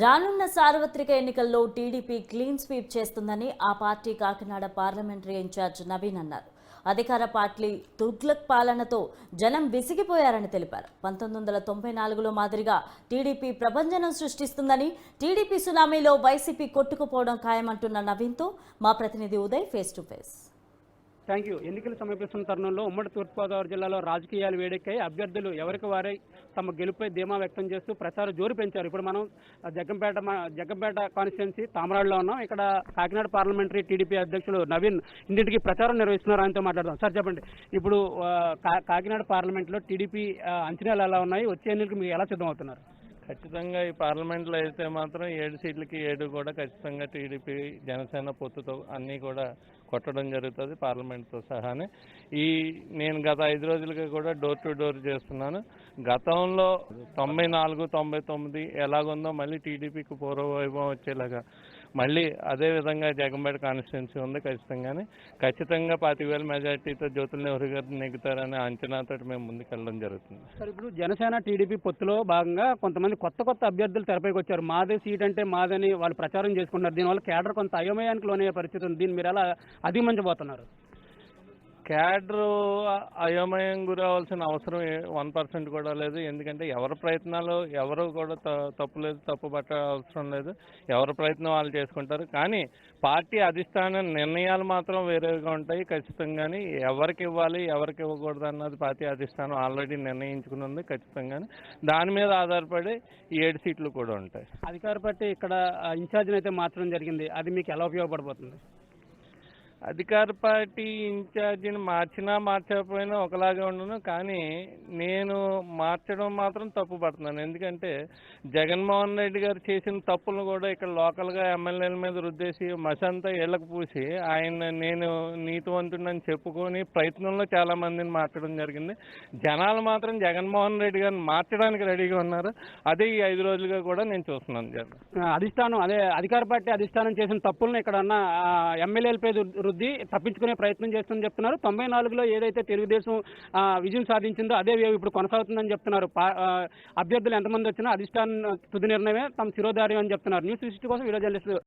రానున్న సార్వత్రిక ఎన్నికల్లో టీడీపీ క్లీన్ స్వీప్ చేస్తుందని ఆ party Kakinada parliamentary in-charge Naveen అన్నారు. అధికార పార్టీ తుగ్లక్ పాలనతో జనం విసిగిపోయారని తెలిపారు. పంతొమ్మిది వందల తొంభై నాలుగులో మాదిరిగా టీడీపీ ప్రభంజనం సృష్టిస్తుందని టీడీపీ సునామీలో వైసీపీ కొట్టుకుపోవడం ఖాయమంటున్న నవీన్తో మా ప్రతినిధి Uday face to face. Thank you ఎన్నికలు సమీపిస్తున్న తరుణంలో ఉమ్మడి తూర్పుగోదావరి జిల్లాలో రాజకీయాలు వేడెక్కాయి. అభ్యర్థులు ఎవరికి వారై తమ గెలుపై ధీమా వ్యక్తం చేస్తూ ప్రచారం జోరు పెంచారు. ఇప్పుడు మనం జగ్గంపేట జగ్గంపేట కాన్స్టిట్యున్సీ తామరాడులో ఉన్నాం. ఇక్కడ కాకినాడ పార్లమెంటరీ టీడీపీ అధ్యక్షులు నవీన్ ఇంటింటికి ప్రచారం నిర్వహిస్తున్నారు. ఆయనతో మాట్లాడదాం. సార్ చెప్పండి. ఇప్పుడు కా- కాకినాడ పార్లమెంట్లో టీడీపీ అంచనాలు ఎలా ఉన్నాయి? వచ్చే ఎన్నికలకు మీరు ఎలా సిద్ధమవుతున్నారు? ఖచ్చితంగా ఈ పార్లమెంట్లో అయితే మాత్రం ఏడు సీట్లకి ఏడు కూడా ఖచ్చితంగా టీడీపీ జనసేన పొత్తుతో అన్నీ కూడా కొట్టడం జరుగుతుంది పార్లమెంట్తో సహానే. ఈ నేను గత ఐదు రోజులుగా కూడా డోర్ టు డోర్ చేస్తున్నాను. గతంలో తొంభై నాలుగు తొంభై తొమ్మిది ఎలాగుందో మళ్ళీ టీడీపీకి పూర్వ వైభవం వచ్చేలాగా మళ్ళీ అదే విధంగా జగంపేట కాన్స్టిట్యున్సీ ఉంది ఖచ్చితంగానే. ఖచ్చితంగా పాతిక వేల మెజార్టీతో జ్యోతుల నెహ్రూ గారు నెగ్గుతారనే అంచనాతో మేము ముందుకెళ్ళడం జరుగుతుంది. సార్ ఇప్పుడు జనసేన టీడీపీ పొత్తులో భాగంగా కొంతమంది కొత్త కొత్త అభ్యర్థులు తెరపైకి వచ్చారు. మాదే సీట్ అంటే మాదని వాళ్ళు ప్రచారం చేసుకుంటున్నారు. దీనివల్ల కేడర్ కొంత అయోమయానికి లోనే పరిస్థితి ఉంది. దీన్ని మీరు ఎలా అధిగమించబోతున్నారు? క్యాడర్ అయోమయం గురవలసిన అవసరం వన్ పర్సెంట్ కూడా లేదు. ఎందుకంటే ఎవరి ప్రయత్నాలు ఎవరు కూడా తప్పు లేదు తప్పు పట్ట అవసరం లేదు. ఎవరి ప్రయత్నం వాళ్ళు చేసుకుంటారు. కానీ పార్టీ అధిష్టానం నిర్ణయాలు మాత్రం వేరేగా ఉంటాయి ఖచ్చితంగా ఎవరికి ఇవ్వాలి ఎవరికి ఇవ్వకూడదు అన్నది పార్టీ అధిష్టానం ఆల్రెడీ నిర్ణయించుకుని ఉంది ఖచ్చితంగాని. దాని మీద ఆధారపడి ఏడు సీట్లు కూడా ఉంటాయి. అధికార పార్టీ ఇక్కడ ఆ, అయితే మార్చడం జరిగింది. అది మీకు ఎలా ఉపయోగపడబోతుంది? అధికార పార్టీ ఇన్ఛార్జిని మార్చినా మార్చకపోయినా ఒకలాగే ఉండను కానీ నేను మార్చడం మాత్రం తప్పు పడుతున్నాను. ఎందుకంటే జగన్మోహన్ రెడ్డి గారు చేసిన తప్పులను కూడా ఇక్కడ లోకల్గా ఎమ్మెల్యేల మీద రుద్దేసి మసంతా ఇళ్ళకు పూసి ఆయన నేను నీతివంతుడని చెప్పుకొని ప్రయత్నంలో చాలా మందిని మార్చడం జరిగింది. జనాలు మాత్రం జగన్మోహన్ రెడ్డి గారిని మార్చడానికి రెడీగా ఉన్నారు. అదే ఈ ఐదు రోజులుగా కూడా నేను చూస్తున్నాను జగన్. అధిష్టానం అదే అధికార పార్టీ అధిష్టానం చేసిన తప్పులను ఇక్కడ ఉన్న ఎమ్మెల్యేలపై రుద్ది తప్పించుకునే ప్రయత్నం చేస్తుందని చెప్తున్నారు. తొంభై నాలుగులో ఏదైతే తెలుగుదేశం ఆ, విజయం సాధించిందో అదే ఇప్పుడు కొనసాగుతుందని చెప్తున్నారు. పా- అభ్యర్థులు ఎంతమంది వచ్చినా అధిష్టానం తుది నిర్ణయమే తమ శిరోధార్యం అని చెప్తున్నారు. న్యూస్ సిక్స్టీ కోసం వీడియో జర్నలిస్ట్